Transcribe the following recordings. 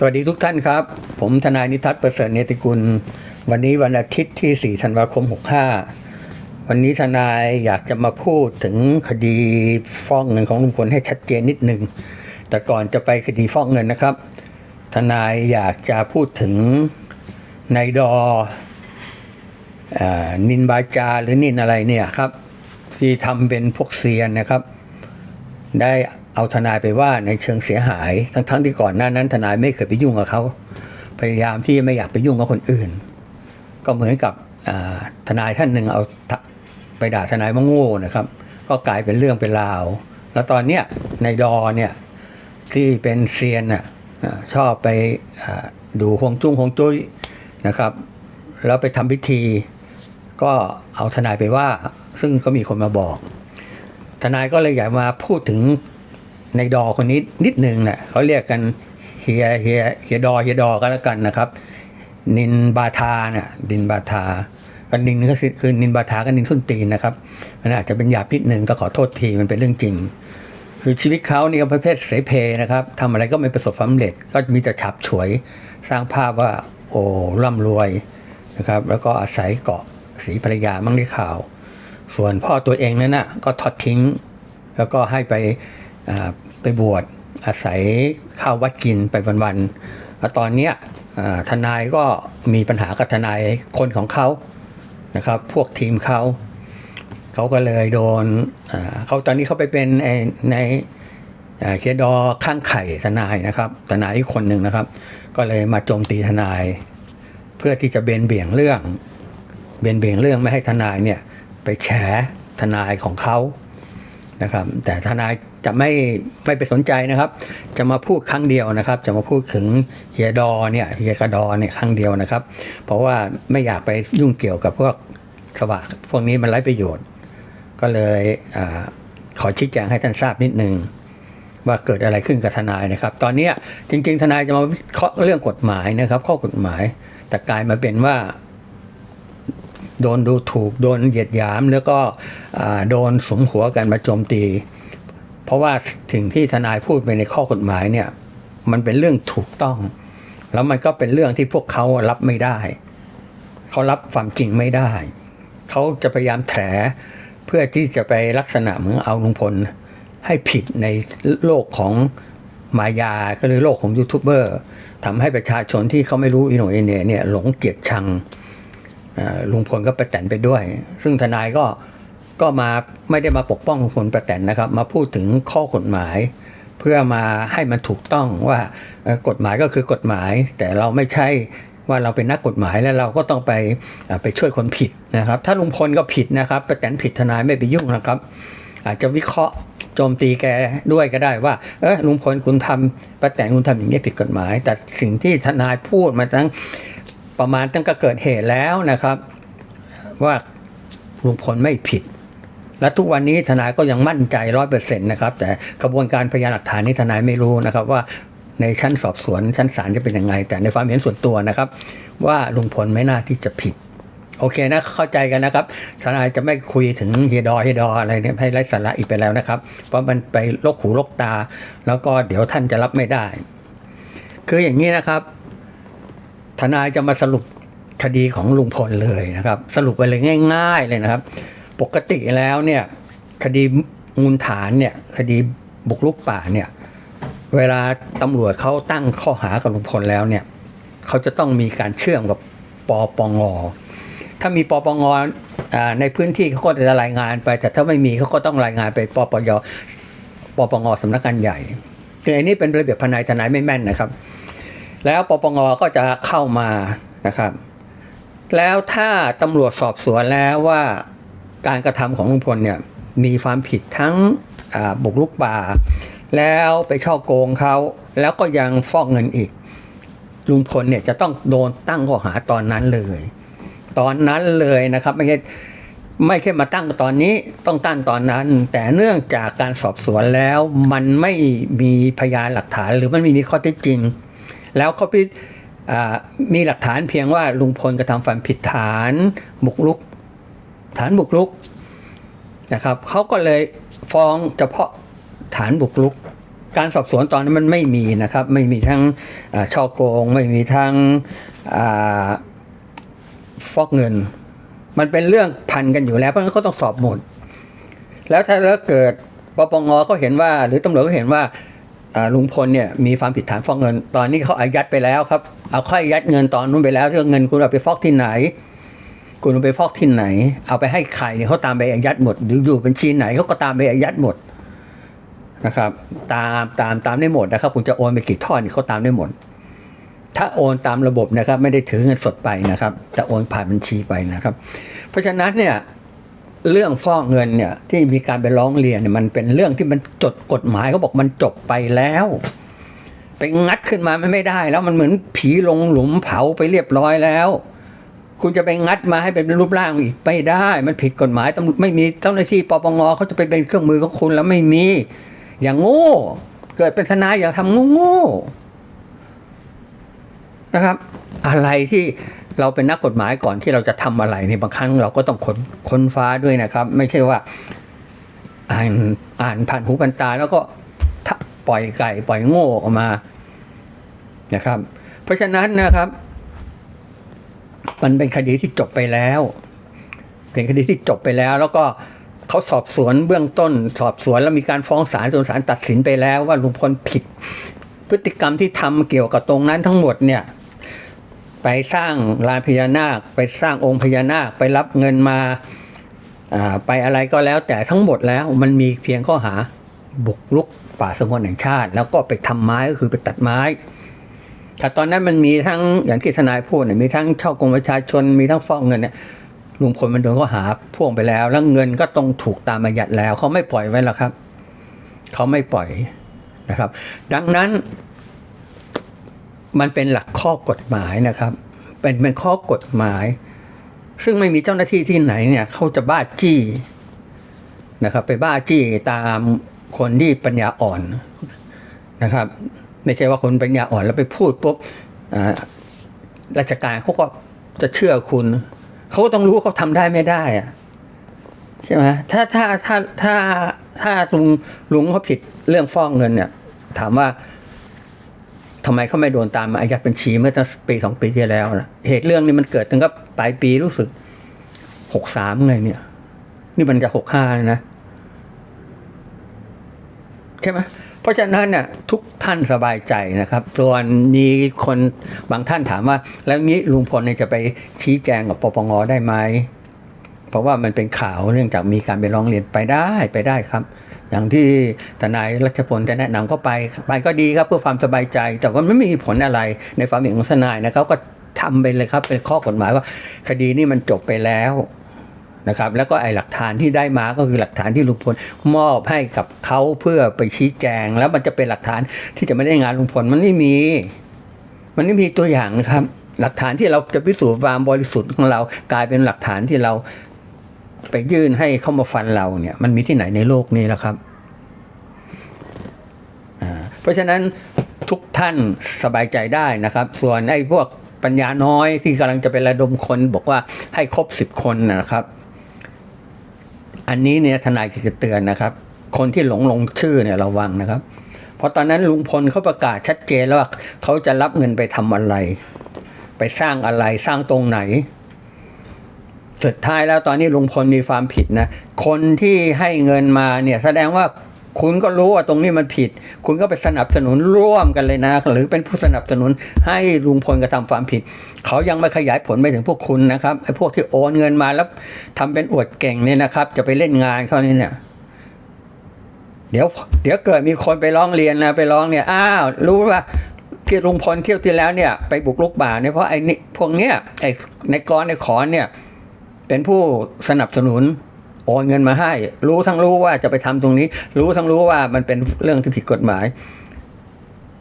สวัสดีทุกท่านครับ ผมทนายนิทัศน์ประเสริฐเนติกุล วันนี้วันอาทิตย์ที่ 4 ธันวาคม 65 วันนี้ทนายอยากจะมาพูดถึงคดีฟ้องเงินของลุงพลให้ชัดเจนนิดหนึ่ง แต่ก่อนจะไปคดีฟ้องเงินนะครับ ทนายอยากจะพูดถึงนายดออนินบาจาหรือนินอะไรเนี่ยครับ ที่ทำเป็นพวกเซียนนะครับ ได้ เอาทนายไปว่าในเชิงเสียหาย ทั้งๆที่ก่อนหน้านั้น ทนายไม่เคยไปยุ่งกับเขา พยายามที่ไม่อยากไปยุ่งกับคนอื่น ก็เหมือนกับทนายท่านหนึ่งเอาไปด่าทนายว่าโง่นะครับ ก็กลายเป็นเรื่องเป็นราว แล้วตอนเนี้ยในดอเนี่ยที่เป็นเซียนน่ะชอบไปดูฮวงจุ้งฮวงจุ้ยนะครับ แล้วไปทำพิธี ก็เอาทนายไปว่า ซึ่งก็มีคนมาบอก ทนายก็เลยอยากมาพูดถึง ในดอคนนี้นิดหนึ่งเนะ่ะเขาเรียกกันเฮียเฮียเฮียดอเฮียดอก็แล้วกันนะครับ นินบาทาเนี่ยดินบาทากันนินก็คือคือนินบาทาก็นินส้นตีนนะครับมันอาจจะเป็นหยาบนิดหนึ่งต้องขอโทษทีมันเป็นเรื่องจริง คือชีวิตเขานี่ก็ประเภทเสเพนะครับทำอะไรก็ไม่ประสบความสำเร็จ ก็มีแต่ฉับฉวย สร้างภาพว่าโอ้ร่ำรวยนะครับ แล้วก็อาศัยเกาะสีภรรยามั่งได้ข่าว ส่วนพ่อตัวเองนั้นน่ะก็ทอดทิ้ง แล้วก็ให้ไป ไปบวชอาศัยข้าววัดกินไปวันๆตอนเนี้ยทนายก็มีปัญหากับทนายคนของเขานะครับ พวกทีมเขาเขาก็เลยโดนเขาตอนนี้เขาไปเป็นในเคดอข้างไข่ทนายนะครับทนายอีกคนหนึ่งนะครับ ก็เลยมาโจมตีทนาย เพื่อที่จะเบนเบี่ยงเรื่อง เบี่ยงเบี่ยงเรื่องไม่ให้ทนายเนี่ยไปแฉทนายของเขา นะครับ แต่ทนายจะไม่ไม่ไปสนใจนะครับ จะมาพูดครั้งเดียวนะครับ จะมาพูดถึงเฮียดอเนี่ยเฮียกระดอเนี่ยครั้งเดียวนะครับ เพราะว่าไม่อยากไปยุ่งเกี่ยวกับพวกสวะพวกนี้มันไร้ประโยชน์ ก็เลยอขอชี้แจงให้ท่านทราบนิดนึงว่าเกิดอะไรขึ้นกับทนายนะครับ ตอนเนี้จริง ๆ ทนายจะมาเคาะเรื่องกฎหมายนะครับ ข้อกฎหมาย แต่กลายมาเป็นว่า โดนดูถูก โดนเหยียดหยาม แล้วก็โดนสมหัวกันมาโจมตี เพราะว่าสิ่งที่ทนายพูดไปในข้อกฎหมายเนี่ยมันเป็นเรื่องถูกต้อง แล้วมันก็เป็นเรื่องที่พวกเขารับไม่ได้ เขารับความจริงไม่ได้ เขาจะพยายามแถเพื่อที่จะไปลักษณะเหมือนเอาลุงพล ให้ผิดในโลกของมายาก็คือโลกของยูทูบเบอร์ทำให้ประชาชนที่เขาไม่รู้อีโหนอีเน่เนี่ยหลงเกลียดชัง ลุงพลก็ประแตนไปด้วย ซึ่งทนายก็ก็มาไม่ได้มาปกป้องลุงพลประแตนนะครับ มาพูดถึงข้อกฎหมาย เพื่อมาให้มันถูกต้องว่ากฎหมายก็คือกฎหมาย แต่เราไม่ใช่ว่าเราเป็นนักกฎหมายแล้วเราก็ต้องไปไปช่วยคนผิดนะครับ ถ้าลุงพลก็ผิดนะครับประแตนผิดทนายไม่ไปยุ่งนะครับ อาจจะวิเคราะห์โจมตีแกด้วยก็ได้ว่า เออลุงพลคุณทำป้าแตนคุณทำอย่างนี้ผิดกฎหมาย แต่สิ่งที่ทนายพูดมาตั้ง ประมาณตั้งแต่เกิดเหตุแล้วนะครับ ว่าลุงพลไม่ผิด และทุกวันนี้ทนายก็ยังมั่นใจร้อยเปอร์เซ็นต์นะครับ แต่กระบวนการพยานหลักฐานนี้ทนายไม่รู้นะครับว่าในชั้นสอบสวนชั้นศาลจะเป็นยังไง แต่ในความเห็นส่วนตัวนะครับ ว่าลุงพลไม่น่าที่จะผิด โอเคนะเข้าใจกันนะครับทนายจะไม่คุยถึงเฮดอเฮดออะไรเนี่ยให้ไร้สาระอีกไปแล้วนะครับ เพราะมันไปลกหูลกตา แล้วก็เดี๋ยวท่านจะรับไม่ได้ คืออย่างนี้นะครับ ทนายจะมาสรุปคดีของลุงพลเลยนะครับ สรุปไปเลยง่าย ๆเลยนะครับ ปกติแล้วเนี่ยคดีมูลฐานเนี่ยคดีบุกรุกป่าเนี่ยเวลาตำรวจเขาตั้งข้อหากับลุงพลแล้วเนี่ยเขาจะต้องมีการเชื่อมกับปปงถ้ามีปปงอในพื้นที่เขาก็จะรายงานไป แต่ถ้าไม่มีเขาก็ต้องรายงานไปปปยปปงสำนักงานใหญ่คืออันนี้เป็นระเบียบพนายในทนายไม่แม่นนะครับ แล้วปปงก็จะเข้ามานะครับ แล้วถ้าตำรวจสอบสวนแล้วว่าการกระทำของลุงพลเนี่ยมีความผิดทั้งบุกรุกป่า แล้วไปช่อโกงเขา แล้วก็ยังฟอกเงินอีก ลุงพลเนี่ยจะต้องโดนตั้งข้อหาตอนนั้นเลย ตอนนั้นเลยนะครับไม่ใช่ไม่ใช่มาตั้งตอนนี้ต้องตั้งตอนนั้น แต่เนื่องจากการสอบสวนแล้วมันไม่มีพยานหลักฐาน หรือมันไม่มีข้อเท็จจริง แล้วเขาพิมีหลักฐานเพียงว่าลุงพลกระทำความผิดฐานบุกรุก ฐานบุกรุกนะครับเขาก็เลยฟ้องเฉพาะฐานบุกรุก การสอบสวนตอนนั้นมันไม่มีนะครับ ไม่มีทั้งช่อโกง ไม่มีทั้งอฟอกเงิน มันเป็นเรื่องพันกันอยู่แล้วเพราะฉะนั้นเขาต้องสอบหมด แล้วถ้าแล้วเกิดปปงเขาเห็นว่า หรือตำรวจเขาเห็นว่า ลุงพลเนี่ยมีความผิดฐานฟอกเงิน ตอนนี้เขาอายัดไปแล้วครับ เอาค่อยอายัดเงินตอนนู้นไปแล้วที่เงินคุณเอาไปฟอกที่ไหน คุณเอาไปฟอกที่ไหน เอาไปให้ใครเนี่ยเขาตามไปอายัดหมดหรืออยู่บัญชีไหนเขาก็ตามไปอายัดหมดนะครับตามตามตามได้หมดนะครับคุณจะโอนไปกี่ทอดเขาตามได้หมด ถ้าโอนตามระบบนะครับ ไม่ได้ถือเงินสดไปนะครับแต่โอนผ่านบัญชีไปนะครับ เพราะฉะนั้นเนี่ย เรื่องฟอกเงินเนี่ยที่มีการไปร้องเรียนเนี่ยมันเป็นเรื่องที่มันจดกฎหมายเขาบอกมันจบไปแล้วไปงัดขึ้นมามันไม่ได้แล้วมันเหมือนผีลงหลุมเผาไปเรียบร้อยแล้ว คุณจะไปงัดมาให้เป็นรูปร่างอีกไม่ได้ มันผิดกฎหมายตำรวจไม่มีเจ้าหน้าที่ปปงเขาจะไปเป็นเครื่องมือของคุณแล้วไม่มี อย่างโง่ เกิดเป็นทนายอย่าทำโง่ๆนะครับ อะไรที่ เราเป็นนักกฎหมายก่อนที่เราจะทำอะไรในยบางครั้งเราก็ต้องค้นค้นฟ้าด้วยนะครับ ไม่ใช่ว่า อ่านอ่านผ่านหูผ่านตา แล้วก็ปล่อยไก่ ปล่อยโง่ออกมานะครับ เพราะฉะนั้นนะครับ มันเป็นคดีที่จบไปแล้ว เป็นคดีที่จบไปแล้ว แล้วก็เขาสอบสวนเบื้องต้น สอบสวนแล้วมีการฟ้องศาลจนศาลตัดสินไปแล้วว่าลุงพลผิด พฤติกรรมที่ทำเกี่ยวกับตรงนั้นทั้งหมดเนี่ย ไปสร้างลานพญานาค ไปสร้างองค์พญานาคไปรับเงินมาไปอะไรก็แล้ว แต่ทั้งหมดแล้วมันมีเพียงข้อหาบุกรุกป่าสงวนแห่งชาติ แล้วก็ไปทำไม้ก็คือไปตัดไม้แต่ตอนนั้นมันมีทั้งอย่างที่ทนายพูดเนี่ยมีทั้งช่อกงประชาชนมีทั้งฟอกเงินเนี่ยลุงพลมันโดนข้อหาพ่วงไปแล้ว แล้วเงินก็ต้องถูกตามอายัดแล้ว เขาไม่ปล่อยไว้แล้วครับ เขาไม่ปล่อยนะครับ ดังนั้น มันเป็นหลักข้อกฎหมายนะครับ เป็นเป็นข้อกฎหมาย ซึ่งไม่มีเจ้าหน้าที่ที่ไหนเนี่ยเขาจะบ้าจี้นะครับ ไปบ้าจี้ตามคนที่ปัญญาอ่อนนะครับ ไม่ใช่ว่าคนปัญญาอ่อนแล้วไปพูดปุ๊บอ่าราชการเขาก็จะเชื่อคุณ เขาก็ต้องรู้ว่าเขาทำได้ไม่ได้อะใช่ไหมถ้าถ้าถ้าถ้าถ้าลุงลุงเขาผิดเรื่องฟ้อกเงินเนี่ย ถามว่า ทำไมเขาไม่โดนตามมาอายัดบัญชีเมื่อตั้งปีสองปีที่แล้วนะเหตุเรื่องนี้มันเกิดตั้งแต่ปลายปีรู้สึกหกสามไงเนี่ย นี่มันจะหกห้านะใช่ไหมเพราะฉะนั้นเนี่ยทุกท่านสบายใจนะครับ ส่วนมีคนบางท่านถามว่า แล้วนี้ลุงพลเนี่ยจะไปชี้แจงกับปปงได้ไหมเพราะว่ามันเป็นข่าวเนื่องจากมีการไปร้องเรียนไปได้ไปได้ครับ อย่างที่ทนายรัชพลจะแนะนำก็ไปไปก็ดีครับเพื่อความสบายใจ แต่ว่าไม่มีผลอะไรในความเห็นของทนายนะครับก็ทำไปเลยครับเป็นข้อกฎหมายว่า คดีนี้มันจบไปแล้วนะครับแล้วก็ไอ้หลักฐานที่ได้มาก็คือหลักฐานที่ลุงพลมอบให้กับเขาเพื่อไปชี้แจง แล้วมันจะเป็นหลักฐานที่จะไม่ได้งานลุงพลมันไม่มี มันไม่มีตัวอย่างนะครับ หลักฐานที่เราจะพิสูจน์ความบริสุทธิ์ของเรากลายเป็นหลักฐานที่เรา ไปยื่นให้เขามาฟันเราเนี่ย มันมีที่ไหนในโลกนี้แล้วครับอ่าเพราะฉะนั้นทุกท่านสบายใจได้นะครับ ส่วนไอ้พวกปัญญาน้อยที่กำลังจะเป็นระดมคนบอกว่าให้ครบสิบคนนะครับ อันนี้เนี่ยทนายจะเตือนนะครับ คนที่หลงลงชื่อเนี่ยระวังนะครับ เพราะตอนนั้นลุงพลเขาประกาศชัดเจนแล้วว่าเขาจะรับเงินไปทำอะไร ไปสร้างอะไรสร้างตรงไหน สุดท้ายแล้วตอนนี้ลุงพลมีความผิดนะ คนที่ให้เงินมาเนี่ยแสดงว่าคุณก็รู้ว่าตรงนี้มันผิด คุณก็ไปสนับสนุนร่วมกันเลยนะ หรือเป็นผู้สนับสนุนให้ลุงพลกระทำความผิด เขายังไม่ขยายผลไปถึงพวกคุณนะครับไอ้พวกที่โอนเงินมาแล้วทำเป็นอวดเก่งเนี่ยนะครับ จะไปเล่นงานเขานี่เนี่ยเดี๋ยว เดี๋ยวเกิดมีคนไปร้องเรียนนะไปร้องเนี่ยอ้าวรู้ว่าที่ลุงพลเที่ยวที่แล้วเนี่ย ไปบุกลุกป่าเนี่ยเพราะไอ้นี่พวกเนี้ยไอ้ในกรในขอนเนี่ย เป็นผู้สนับสนุนโอนเงินมาให้ รู้ทั้งรู้ว่าจะไปทำตรงนี้ รู้ทั้งรู้ว่ามันเป็นเรื่องที่ผิดกฎหมาย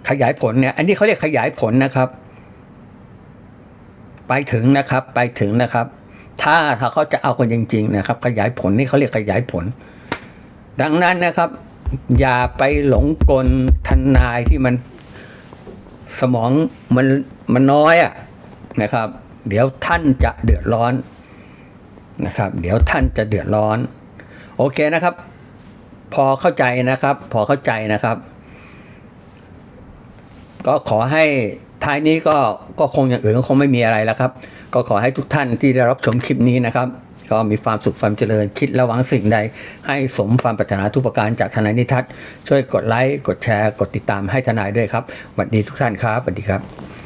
ขยายผลเนี่ย อันนี้เขาเรียกขยายผลนะครับ ไปถึงนะครับ ไปถึงนะครับ ถ้าถ้าเขาจะเอากันจริง ๆ นะครับ ขยายผลนี่เขาเรียกขยายผล ดังนั้นนะครับ อย่าไปหลงกลทนายที่มันสมองมันมันน้อยอะนะครับ เดี๋ยวท่านจะเดือดร้อน นะครับ เดี๋ยวท่านจะเดือดร้อน โอเคนะครับ พอเข้าใจนะครับ พอเข้าใจนะครับ ก็ขอให้ท้ายนี้ก็ก็คงอย่างอื่นก็คงไม่มีอะไรแล้วครับ ก็ขอให้ทุกท่านที่ได้รับชมคลิปนี้นะครับ ก็มีความสุขความเจริญ คิดและวังสิ่งใด ให้สมความปรารถนาทุกประการจากทนายนิทัศน์ช่วยกดไลค์กดแชร์ กดติดตามให้ทนายด้วยครับสวัสดีทุกท่านครับสวัสดีครับ